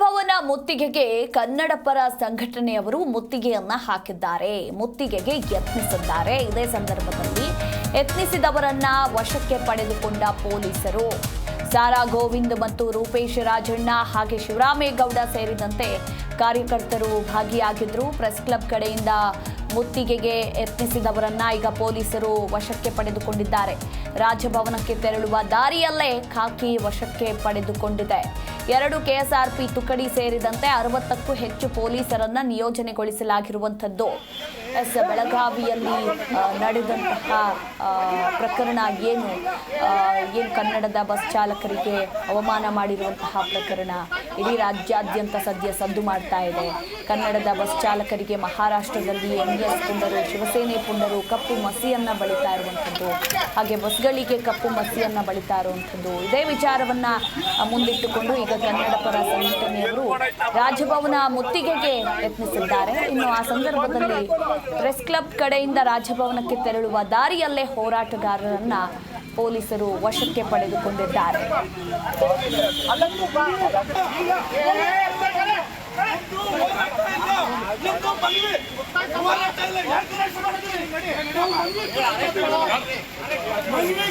ರಾಜಭವನ ಮುತ್ತಿಗೆಗೆ ಕನ್ನಡ ಪರ ಸಂಘಟನೆಯವರು ಮುತ್ತಿಗೆಯನ್ನ ಹಾಕಿದ್ದಾರೆ. ಮುತ್ತಿಗೆಗೆ ಯತ್ನಿಸಿದ್ದಾರೆ. ಇದೇ ಸಂದರ್ಭದಲ್ಲಿ ಯತ್ನಿಸಿದವರನ್ನ ವಶಕ್ಕೆ ಪಡೆದುಕೊಂಡ ಪೊಲೀಸರು. ಸಾರಾ ಗೋವಿಂದ್ ಮತ್ತು ರೂಪೇಶ್ ರಾಜಣ್ಣ ಹಾಗೆ ಶಿವರಾಮೇಗೌಡ ಸೇರಿದಂತೆ ಕಾರ್ಯಕರ್ತರು ಭಾಗಿಯಾಗಿದ್ರು. ಪ್ರೆಸ್ ಕ್ಲಬ್ ಕಡೆಯಿಂದ ಮುತ್ತಿಗೆಗೆ ಯತ್ನಿಸಿದವರನ್ನ ಈಗ ಪೊಲೀಸರು ವಶಕ್ಕೆ ಪಡೆದುಕೊಂಡಿದ್ದಾರೆ. ರಾಜಭವನಕ್ಕೆ ತೆರಳುವ ದಾರಿಯಲ್ಲೇ ಖಾಕಿ ವಶಕ್ಕೆ ಪಡೆದುಕೊಂಡಿದೆ. ಎರಡು ಕೆಎಸ್ಆರ್ಪಿ ತುಕಡಿ ಸೇರಿದಂತೆ ಅರವತ್ತಕ್ಕೂ ಹೆಚ್ಚು ಪೊಲೀಸರನ್ನ ನಿಯೋಜನೆಗೊಳಿಸಲಾಗಿರುವಂಥದ್ದು. ಎಸ್, ಬೆಳಗಾವಿಯಲ್ಲಿ ನಡೆದಂತಹ ಪ್ರಕರಣ ಏನು? ಏನು ಕನ್ನಡದ ಬಸ್ ಚಾಲಕರಿಗೆ ಅವಮಾನ ಮಾಡಿರುವಂತಹ ಪ್ರಕರಣ? ಇಡೀ ರಾಜ್ಯಾದ್ಯಂತ ಸದ್ಯ ಸದ್ದು ಮಾಡ್ತಾ ಇದೆ. ಕನ್ನಡದ ಬಸ್ ಚಾಲಕರಿಗೆ ಮಹಾರಾಷ್ಟ್ರದಲ್ಲಿ ಎಂಎಸ್ ಪುಂಡರು, ಶಿವಸೇನೆ ಪುಂಡರು ಕಪ್ಪು ಮಸಿಯನ್ನ ಬಳಿತಾ ಇರುವಂಥದ್ದು. ಹಾಗೆ ಬಸ್ಗಳಿಗೆ ಕಪ್ಪು ಮಸಿಯನ್ನು ಬಳಿತಾ ಇರುವಂಥದ್ದು ಇದೇ ವಿಚಾರವನ್ನ ಮುಂದಿಟ್ಟುಕೊಂಡು ಈಗ ಕನ್ನಡ ಪರ ಸಂಘಟನೆಯವರು ರಾಜಭವನ ಮುತ್ತಿಗೆಗೆ ಯತ್ನಿಸಿದ್ದಾರೆ. ಇನ್ನು ಆ ಸಂದರ್ಭದಲ್ಲಿ ಪ್ರೆಸ್ ಕ್ಲಬ್ ಕಡೆಯಿಂದ ರಾಜಭವನಕ್ಕೆ ತೆರಳುವ ದಾರಿಯಲ್ಲೇ ಹೋರಾಟಗಾರರನ್ನ ಪೊಲೀಸರು ವಶಕ್ಕೆ ಪಡೆದುಕೊಂಡಿದ್ದಾರೆ.